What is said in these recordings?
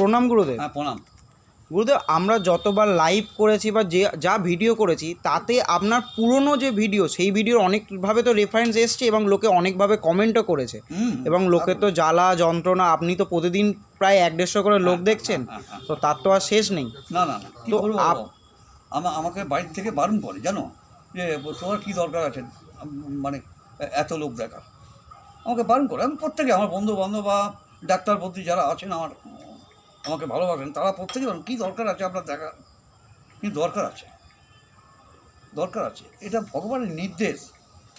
প্রণাম গুরুদেব। হ্যাঁ প্রণাম। গুরুদেব আমরা যতবার লাইভ করেছি বা যে যা ভিডিও করেছি তাতে আপনার পুরনো যে ভিডিও সেই ভিডিওর অনেকভাবে তো রেফারেন্স এসছে এবং লোকে অনেকভাবে কমেন্টও করেছে। এবং লোকে তো জ্বালা যন্ত্রণা আপনি তো প্রতিদিন প্রায় এক দেড়শো করে লোক দেখছেন হ্যাঁ, হ্যাঁ, তো তার তো আর শেষ নেই। না না তো আমাকে বাড়ির থেকে বারণ করে জানো? যে তোমার কী দরকার আছে? মানে এত লোক দেখা। আমাকে বারণ করে আমি প্রত্যেকে আমার বন্ধু বান্ধব বা ডাক্তার বন্ধু যারা আছেন আমার আমাকে ভালোবাসেন, তারা প্রত্যেকে বলেন কী দরকার আছে আপনার দেখা? কী দরকার আছে? দরকার আছে। এটা ভগবানের নির্দেশ।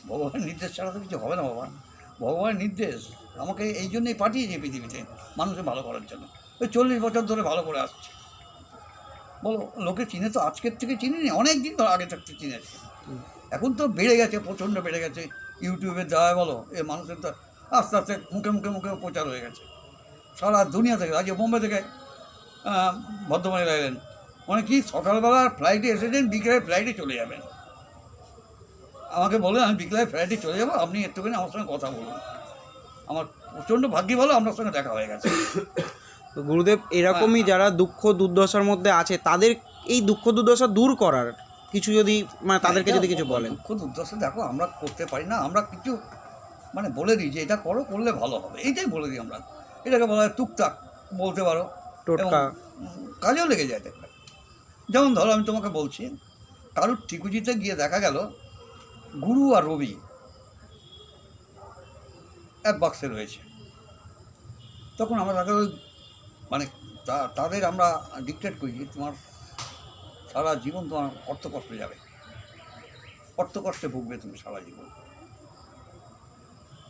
ভগবানের নির্দেশ ছাড়া তো কিছু হবে না, বাবা। ভগবানের নির্দেশ। আমাকে এই জন্যই পাঠিয়েছে পৃথিবীতে মানুষের ভালো করার জন্য। ওই চল্লিশ বছর ধরে ভালো করে আসছে। বলো, লোকে চিনে তো আজকের থেকে চিনিনি অনেক দিন ধরে আগে থাকতে চিনেছে। এখন তো বেড়ে গেছে, প্রচণ্ড বেড়ে গেছে। ইউটিউবে দেওয়া বলো, এ মানুষের তো আস্তে আস্তে মুখে মুখে মুখে প্রচার হয়ে গেছে। সারা দুনিয়া থেকে আজকে বোম্বে থেকে বর্ধমানে লাগলেন মানে কি সকালবেলার ফ্লাইটে এসেছেন বিকেলে ফ্লাইটে চলে যাবেন। আমাকে বললেন আমি বিকেলে ফ্লাইটে চলে যাব আপনি একটুখানি আমার সঙ্গে কথা বলুন। আমার প্রচণ্ড ভাগ্যি ভালো আপনার সঙ্গে দেখা হয়ে গেছে। তো গুরুদেব এরকমই যারা দুঃখ দুর্দশার মধ্যে আছে তাদের এই দুঃখ দুর্দশা দূর করার কিছু যদি মানে তাদেরকে যদি কিছু বলেন। দুঃখ দুর্দশা দেখো আমরা করতে পারি না আমরা কিছু মানে বলে দিই যে এটা করো করলে ভালো হবে। এইটাই বলে দিই আমরা। এটাকে বলা হয় টুকটাক বলতে পারো। কাজেও লেগে যায় দেখবে। যেমন ধরো আমি তোমাকে বলছি কারুর ঠিকুজিতে গিয়ে দেখা গেল গুরু আর রবি এক বাক্সে রয়েছে। তখন আমরা তাকে ওই মানে তাদের আমরা ডিকটেট করি যে তোমার সারা জীবন তোমার অর্থ কষ্টে যাবে। অর্থ কষ্টে ভুগবে তুমি সারা জীবন।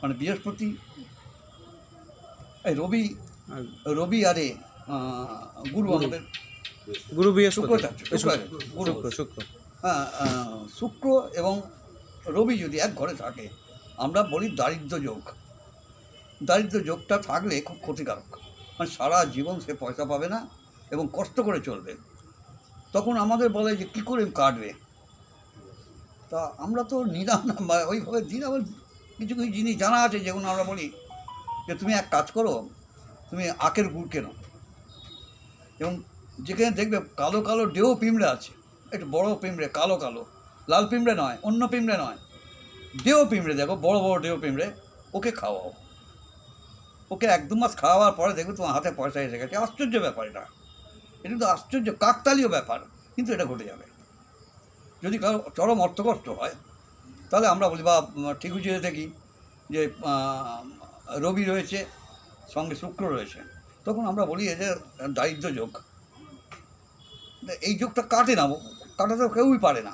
মানে বৃহস্পতি রবি রবি আরে গুরু আমাদের। গুরু বৃহস্পতি। শুক্র শুক্র হ্যাঁ, শুক্র এবং রবি যদি এক ঘরে থাকে আমরা বলি দারিদ্র যোগ। দারিদ্র যোগটা থাকলে খুব ক্ষতিকারক। মানে সারা জীবন সে পয়সা পাবে না এবং কষ্ট করে চলবে। তখন আমাদের বলে যে কী করে কাটবে? তা আমরা তো নিলাম না ওইভাবে দিন আবার কিছু কিছু জিনিস জানা আছে যেগুলো আমরা বলি যে তুমি এক কাজ করো, তুমি আখের গুড় কেনো। এবং যেখানে দেখবে কালো কালো ডেও পিঁমড়ে আছে, একটু বড় পিঁমড়ে কালো কালো, লাল পিঁমড়ে নয়, অন্য পিঁমড়ে নয়, ডেও পিঁমড়ে দেখো, বড় বড় ডেও পিঁমড়ে ওকে খাওয়াও। ওকে এক দু মাস খাওয়ার পরে দেখবে তোমার হাতে পয়সা এসে গেছে। আশ্চর্য ব্যাপার এটা। এটা কিন্তু আশ্চর্য, কাকতালীয় ব্যাপার, কিন্তু এটা ঘটে যাবে। যদি কারও চরম অর্থকষ্ট হয়, তাহলে আমরা বলি বা ঠিকুচিতে দেখি যে রবি রয়েছে, সঙ্গে শুক্র রয়েছে। তখন আমরা বলি যে দারিদ্র যোগ। এই যোগটা কাটে না কাটাতে কেউই পারে না।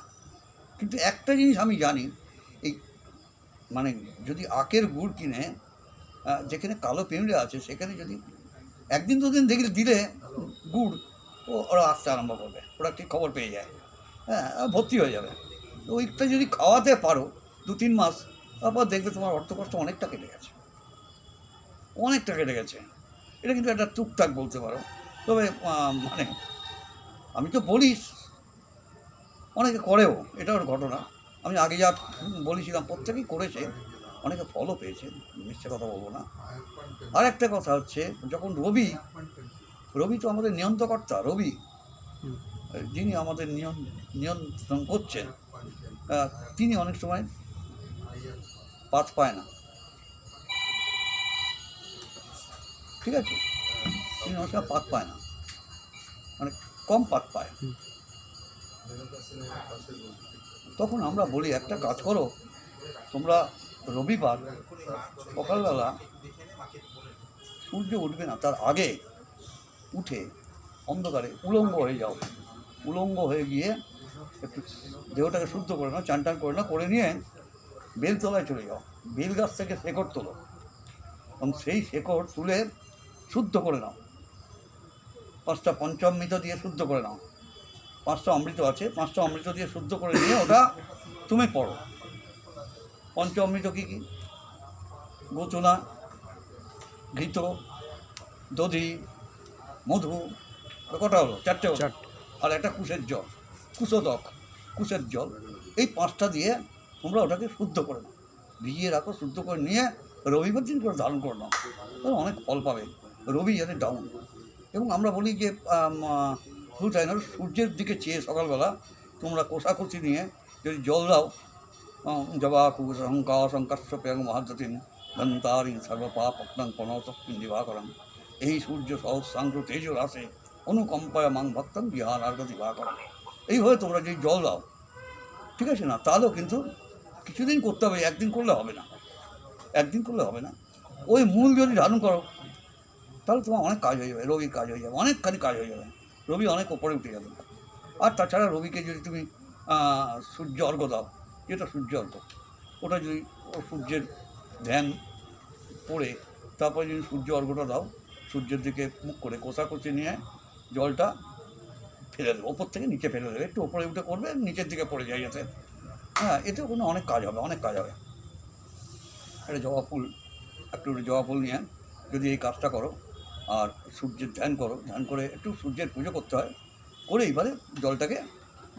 কিন্তু একটা জিনিস আমি জানি, এই মানে যদি আখের গুড় কিনে যেখানে কালো পেঁমড়ে আছে, সেখানে যদি একদিন দুদিন দেখলে দিলে গুড়, ও, ওরা আসতে আরম্ভ করবে, ওরা ঠিক খবর পেয়ে যায়? হ্যাঁ ভর্তি হয়ে যাবে। ওইটা যদি খাওয়াতে পারো দু তিন মাস, তারপর দেখবে তোমার অর্থকষ্ট অনেকটা কেটে গেছে। অনেকটা কেটে গেছে। এটা কিন্তু একটা টুকটাক বলতে পারো। তবে মানে আমি তো বলিস অনেকে করেও এটা ওর ঘটনা। আমি আগে যা বলেছিলাম, প্রত্যেকেই করেছে, অনেকে ফলও পেয়েছে, মিথ্যে কথা বলব না। আর একটা কথা হচ্ছে, যখন রবি রবি তো আমাদের নিয়ন্ত্রকর্তা, রবি, যিনি আমাদের নিয়ন, নিয়ন্ত্রণ করছেন তিনি অনেক সময় পাত পায় না। ঠিক আছে? অনেক সময় পাত পায় না। মানে কম পাত পায়। তখন আমরা বলি একটা কাজ করো তোমরা রবিবার সকালবেলা সূর্য উঠবে না তার আগে উঠে অন্ধকারে উলঙ্গ হয়ে যাও। উলঙ্গ হয়ে গিয়ে একটু দেহটাকে শুদ্ধ করে নাও চান টান করে নাও করে নিয়ে বেলতলায় চলে যাও। বেল গাছ থেকে শেকড় তোলো। এবং সেই শেকড় তুলে শুদ্ধ করে নাও। পাঁচটা পঞ্চামৃত দিয়ে শুদ্ধ করে নাও। পাঁচটা অমৃত আছে পাঁচটা অমৃত দিয়ে শুদ্ধ করে নিয়ে ওটা তুমি পড়ো। পঞ্চ অমৃত কী কী? গোচনা ঘৃত দধি মধু কটা হলো? চারটে হলো। চারটে। আর একটা কুশের জল কুশোদক কুশের জল। এই পাঁচটা দিয়ে তোমরা ওটাকে শুদ্ধ করে নাও। ভিজিয়ে রাখো শুদ্ধ করে নিয়ে রবিবার দিন করে ধারণ করে নাও। অনেক ফল পাবে। রবি যাতে ডাউন এবং আমরা বলি যে শুধু না সূর্যের দিকে চেয়ে সকালবেলা তোমরা কোষাকুচি নিয়ে যদি জল দাও জবা কুসংকা সংকাশ্যপ্যাং মহাদ্যতিন ধন্তারিং এই সূর্য সহস্রাংশ তেজ রাসে অনুকম্পায় মাং ভক্তং বিহারার্ঘ দিবাকরং এইভাবে তোমরা যদি জল দাও, ঠিক আছে না? তাহলেও কিন্তু কিছুদিন করতে হবে, একদিন করলে হবে না। একদিন করলে হবে না। ওই মূল যদি ধারণ করো তাহলে তোমার অনেক কাজ হয়ে যাবে রবির কাজ হয়ে যাবে অনেকখানি কাজ হয়ে যাবে। রবি অনেক ওপরে উঠে যাবে। আর তাছাড়া রবিকে যদি তুমি সূর্য অর্ঘ দাও, যেটা সূর্য অর্ঘ ওটা যদি ও সূর্যের ধ্যান পড়ে তারপরে যদি সূর্য অর্ঘটা দাও, সূর্যের দিকে মুখ করে কোষাকুচি নিয়ে জলটা ফেলে দেবে, ওপর থেকে নিচে ফেলে দেবে, একটু ওপরে উঠে করবে নিচের দিকে পড়ে যায় যাতে। হ্যাঁ এতে কোনো অনেক কাজ হবে, অনেক কাজ হবে। একটা জবা ফুল, একটু জবা ফুল নিয়ে যদি এই কাজটা করো আর সূর্যের ধ্যান করো ধ্যান করে একটু সূর্যের পুজো করতে হয়। করে এইবারে জলটাকে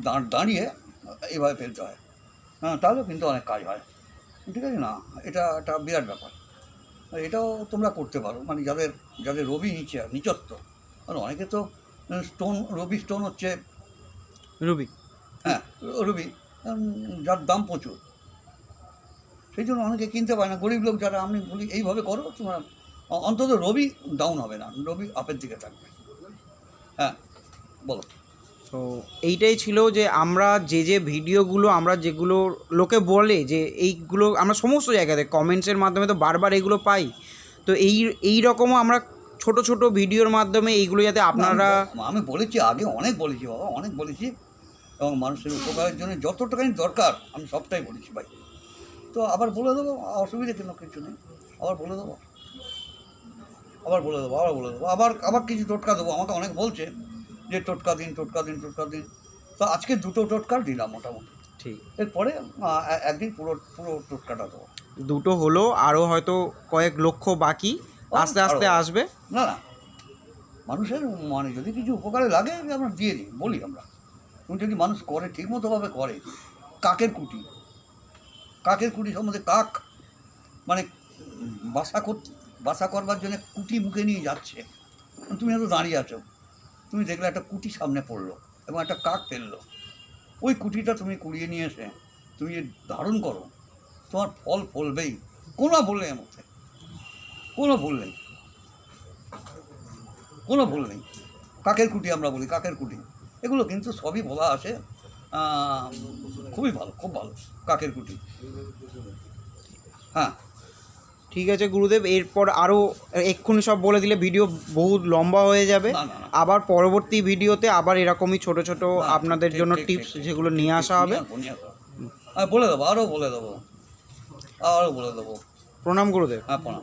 দাঁড় দাঁড়িয়ে এইভাবে ফেলতে হয়। হ্যাঁ তাহলেও কিন্তু অনেক কাজ হয়। ঠিক আছে না? এটা একটা বিরাট ব্যাপার। এটাও তোমরা করতে পারো। মানে যাদের যাদের রবি নিচে নিচত্ব কারণ অনেকে তো স্টোন রবি স্টোন হচ্ছে রুবি। হ্যাঁ রবি। যার দাম প্রচুর। সেই জন্য অনেকে কিনতে পারে না। গরিব লোক যারা আমি বলি এইভাবে করো তোমার অন্তত রবি ডাউন হবে না রবি আপের দিকে থাকবে। হ্যাঁ বলো। তো এইটাই ছিল যে আমরা যে যে ভিডিওগুলো আমরা যেগুলো লোকে বলে যে এইগুলো আমরা সমস্ত জায়গাতে কমেন্টসের মাধ্যমে তো বারবার এগুলো পাই তো এই এই রকমও আমরা ছোট ছোট ভিডিওর মাধ্যমে এইগুলো যাতে আপনারা আমি বলেছি আগে অনেক বলেছি বাবা অনেক বলেছি এবং মানুষের উপকারের জন্য যত দরকার আমি সবটাই বলেছি ভাই। তো আবার বলে দেবো অসুবিধা কেন কিছু নেই আবার বলে দেবো। আবার বলে দেবো আবার বলে দেবো আবার আবার কিছু টোটকা দেবো আমাকে অনেক বলছে যে টোটকা দিন টোটকা দিন টোটকা দিন। তো আজকে দুটো টোটকা দিলাম মোটামুটি। ঠিক। এরপরে একদিন পুরো পুরো টোটকাটা দেবো। দুটো হলো আরও হয়তো কয়েক লক্ষ বাকি আস্তে আস্তে আসবে। না না। মানুষের মানে যদি কিছু উপকারে লাগে আমরা দিয়ে দিই বলি আমরা। তুমি যদি মানুষ করে ঠিকমতোভাবে করে কাকের কুটি। কাকের কুটি সম্বন্ধে কাক মানে বাসা কর বাসা করবার জন্য কুটি মুখে নিয়ে যাচ্ছে। তুমি হয়তো দাঁড়িয়ে আছো। তুমি দেখলে একটা কুটি সামনে পড়ল এবং একটা কাক ফেলল। ওই কুটিটা তুমি কুড়িয়ে নিয়ে এসে তুমি ধারণ করো, তোমার ফল ফলবেই। কোনো ভুল নেই মধ্যে কোনো ভুল নেই। কোনো ভুল নেই। কাকের কুটি আমরা বলি, কাকের কুটি। এগুলো কিন্তু সবই বলা আছে। খুবই ভালো, খুব ভালো, কাকের কুটি। হ্যাঁ। ঠিক আছে গুরুদেব। এরপর আরও এক্ষুনি সব বলে দিলে ভিডিও বহুত লম্বা হয়ে যাবে। আবার পরবর্তী ভিডিওতে আবার এরকমই ছোট ছোট আপনাদের জন্য টিপস যেগুলো নিয়ে আসা হবে। বলে দেবো আরও বলে দেবো। আরও বলে দেবো। প্রণাম গুরুদেব। হ্যাঁ প্রণাম।